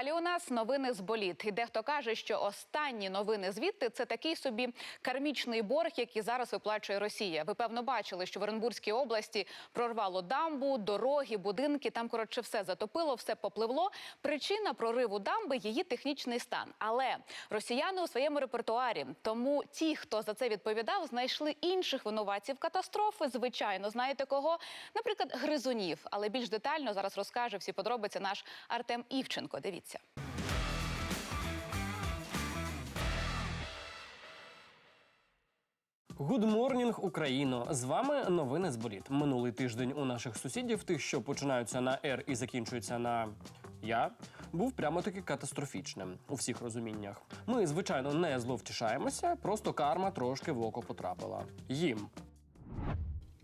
Далі у нас новини з боліт. І дехто каже, що останні новини звідти це такий собі кармічний борг, який зараз виплачує Росія. Ви певно бачили, що в Оренбурзькій області прорвало дамбу, дороги, будинки. Там коротше все затопило, все попливло. Причина прориву дамби її технічний стан. Але росіяни у своєму репертуарі. Тому ті, хто за це відповідав, знайшли інших винуватців катастрофи. Звичайно, знаєте кого? Наприклад, гризунів. Але більш детально зараз розкаже всі подробиці наш Артем Івченко. Дивіться. Good morning, Україно! З вами новини з боліт. Минулий тиждень у наших сусідів, тих, що починаються на «Р» і закінчуються на я, був прямо таки катастрофічним у всіх розуміннях. Ми, звичайно, не зловтішаємося, просто карма трошки в око потрапила. Їм.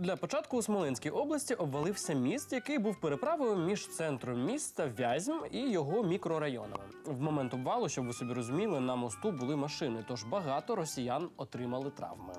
Для початку у Смоленській області обвалився міст, який був переправою між центром міста Вязьм і його мікрорайонами. В момент обвалу, щоб ви собі розуміли, на мосту були машини, тож багато росіян отримали травми.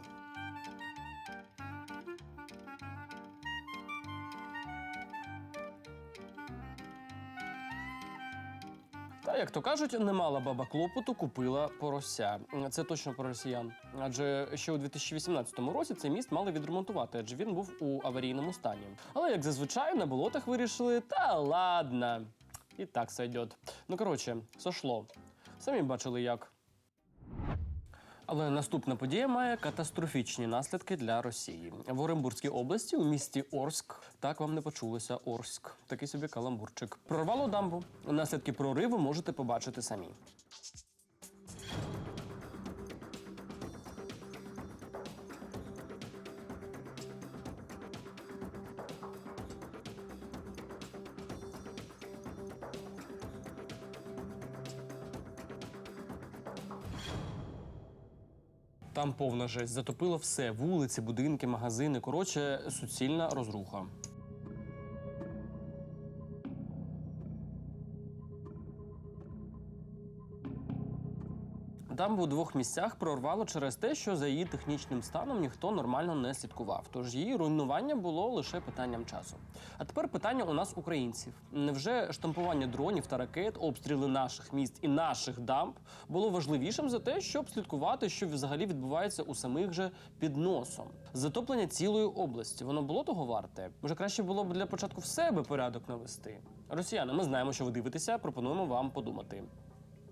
Та як то кажуть, не мала баба клопоту, купила порося. Це точно про росіян. Адже ще у 2018 році цей міст мали відремонтувати, адже він був у аварійному стані. Але як зазвичай на болотах вирішили, та ладно, і так сойдет. Ну коротше, сошло. Самі бачили як. Але наступна подія має катастрофічні наслідки для Росії. В Оренбурзькій області у місті Орськ так вам не почулося Орськ. Такий собі каламбурчик. Прорвало дамбу. Наслідки прориву можете побачити самі. Там повна жесть, затопило все: вулиці, будинки, магазини. Коротше, суцільна розруха. Дамбу у двох місцях прорвало через те, що за її технічним станом ніхто нормально не слідкував. Тож її руйнування було лише питанням часу. А тепер питання у нас, українців: невже штампування дронів та ракет, обстріли наших міст і наших дамб було важливішим за те, щоб слідкувати, що взагалі відбувається у самих же під носом? Затоплення цілої області воно було того варте? Може, краще було б для початку в себе порядок навести? Росіяни, ми знаємо, що ви дивитеся. Пропонуємо вам подумати.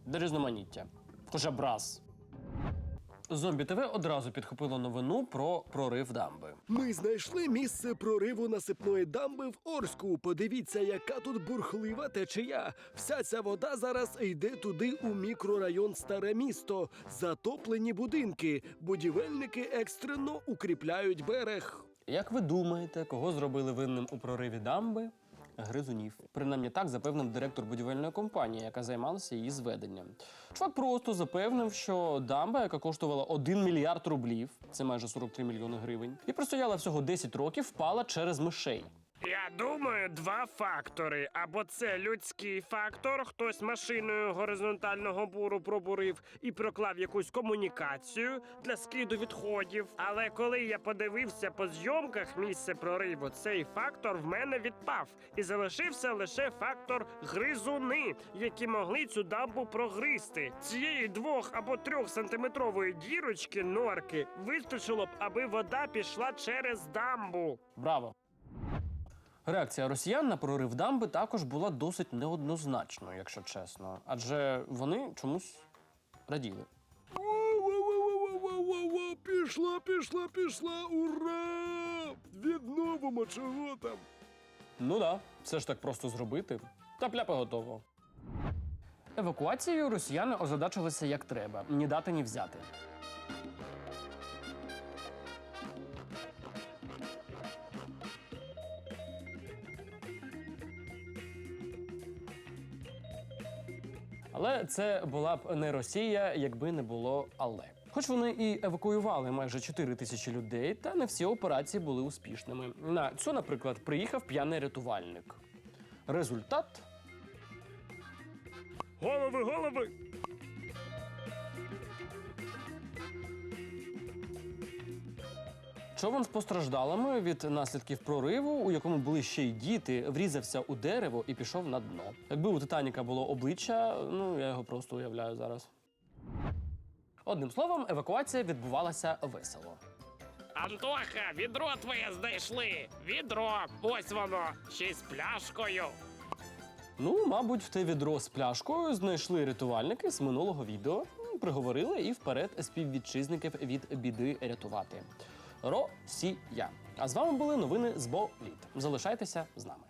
До різноманіття. Хоча б раз. Зомбі ТВ одразу підхопило новину про прорив дамби. Ми знайшли місце прориву насипної дамби в Орську. Подивіться, яка тут бурхлива течія. Вся ця вода зараз йде туди у мікрорайон Старе місто. Затоплені будинки. Будівельники екстрено укріпляють берег. Як ви думаєте, кого зробили винним у прориві дамби? Гризунів. Принаймні так запевнив директор будівельної компанії, яка займалася її зведенням. Чувак просто запевнив, що дамба, яка коштувала 1 мільярд рублів, це майже 43 мільйони гривень, і простояла всього 10 років, впала через мишей. Я думаю, два фактори. Або це людський фактор, хтось машиною горизонтального буру пробурив і проклав якусь комунікацію для скиду відходів. Але коли я подивився по зйомках місце прориву, цей фактор в мене відпав. І залишився лише фактор гризуни, які могли цю дамбу прогризти. Цієї двох або трьох сантиметрової дірочки норки вистачило б, аби вода пішла через дамбу. Браво! Реакція росіян на прорив дамби також була досить неоднозначною, якщо чесно. Адже вони чомусь раділи. Пішла, пішла, пішла! Ура! Відновимо чого там. Ну да, це ж так просто зробити. Та пляпа готово. Евакуацією росіяни озадачилися як треба, ні дати, ні взяти. Але це була б не Росія, якби не було але. Хоч вони і евакуювали майже 4 тисячі людей, та не всі операції були успішними. На цю, наприклад, приїхав п'яний рятувальник. Результат Голови, голови! Човен з постраждалими від наслідків прориву, у якому були ще й діти, врізався у дерево і пішов на дно. Якби у Титаніка було обличчя, ну я його просто уявляю зараз. Одним словом, евакуація відбувалася весело. Антоха, відро твоє знайшли! Відро! Ось воно! Ще й з пляшкою! Ну, мабуть, в те відро з пляшкою знайшли рятувальники з минулого відео, приговорили і вперед співвітчизників від біди рятувати. Росія. А з вами були новини з боліт. Залишайтеся з нами.